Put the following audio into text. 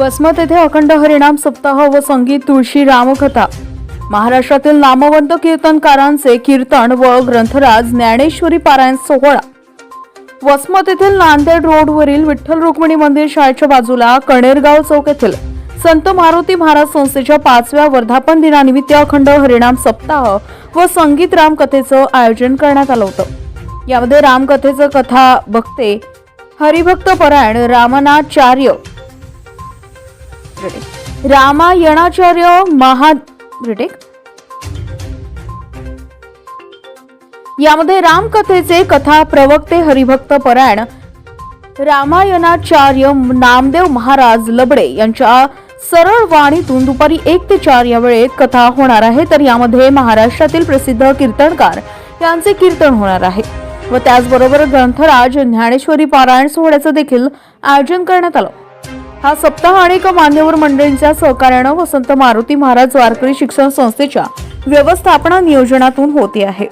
वसमत येथे अखंड हरिणाम सप्ताह व संगीत तुळशी रामकथा. महाराष्ट्रातील नामवंत कीर्तनकारांचे कीर्तन व ग्रंथराज ज्ञानेश्वरी पारायण सोहळा. वसमत येथील नांदेड रोडवरील विठ्ठल रुक्मिणी मंदिर शाळेच्या बाजूला कणेरगाव चौक येथील संत मारुती महाराज संस्थेच्या पाचव्या वर्धापन दिनानिमित्त अखंड हरिणाम सप्ताह व संगीत रामकथेचं आयोजन करण्यात आलं होतं. यामध्ये रामकथेचं कथा बघते हरिभक्त परायण रामनाचार्य रामायणाचार्य महा रिटेक यामध्ये रामकथेचे कथा प्रवक्ते हरिभक्त परायण रामायणाचार्य नामदेव महाराज लबडे यांच्या सरळ वाणीतून दुपारी एक ते चार या वेळेत कथा होणार आहे. तर यामध्ये महाराष्ट्रातील प्रसिद्ध कीर्तनकार यांचे कीर्तन होणार आहे. व त्याचबरोबर ग्रंथराज ज्ञानेश्वरी पारायण सोहळ्याचं देखील आयोजन करण्यात आलं. हा सप्ताह अनेक मान्यवर मंडळींच्या सहकार्यानं वसंत मारुती महाराज वारकरी शिक्षण संस्थेच्या व्यवस्थापना नियोजनातून होते आहे.